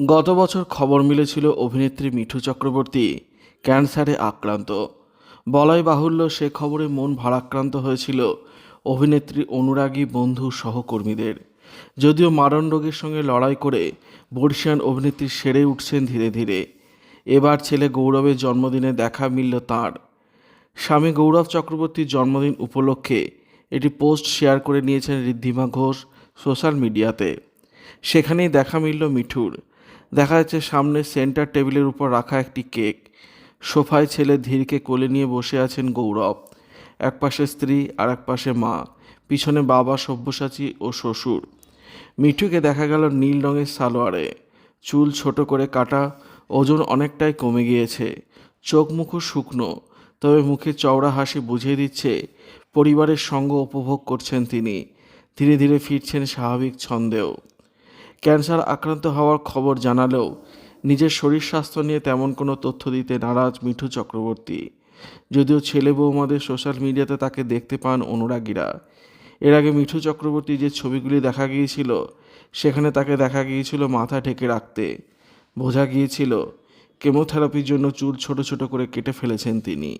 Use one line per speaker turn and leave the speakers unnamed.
গত বছর খবর মিলেছিল অভিনেত্রী মিঠু চক্রবর্তী, ক্যান্সারে আক্রান্ত। বলাই বাহুল্য সে খবরে মন ভারাক্রান্ত হয়েছিল অভিনেত্রী অনুরাগী বন্ধু সহকর্মীদের। যদিও মারণ রোগের সঙ্গে লড়াই করে বর্ষিয়ান অভিনেত্রী সেরে উঠছেন ধীরে ধীরে। এবার ছেলে গৌরবের জন্মদিনে দেখা মিলল তাঁর। স্বামী গৌরব চক্রবর্তীর জন্মদিন উপলক্ষে এটি পোস্ট শেয়ার করে নিয়েছেন ঋদ্ধিমা ঘোষ সোশ্যাল মিডিয়াতে। সেখানেই দেখা মিলল মিঠুর। দেখা যাচ্ছে সামনে সেন্টার টেবিলের উপর রাখা একটি কেক। সোফায় ছেলে ধীরকে কোলে নিয়ে বসে আছেন গৌরব। এক পাশে স্ত্রী আর এক পাশে মা। পিছনে বাবা, সব্যসাচী ও শ্বশুর। মিঠুকে দেখা গেল নীল রঙের সালোয়ারে। চুল ছোট করে কাটা, ওজন অনেকটাই কমে গিয়েছে। চোখ মুখও শুকনো, তবে মুখে চওড়া হাসি বুঝিয়ে দিচ্ছে, পরিবারের সঙ্গ উপভোগ করছেন তিনি। ধীরে ধীরে ফিরছেন স্বাভাবিক ছন্দেও। ক্যান্সার আক্রান্ত হওয়ার খবর জানালেও নিজের শরীর স্বাস্থ্য নিয়ে তেমন কোনো তথ্য দিতে নারাজ মিঠু চক্রবর্তী। যদিও ছেলে বৌমাদের সোশ্যাল মিডিয়াতে তাকে দেখতে পান অনুরাগীরা। এর আগে মিঠু চক্রবর্তী যে ছবিগুলি দেখা গিয়েছিল, সেখানে তাকে দেখা গিয়েছিল মাথা ঢেকে রাখতে। বোঝা গিয়েছিল, কেমোথেরাপির জন্য চুল ছোট ছোট করে কেটে ফেলেছেন তিনি।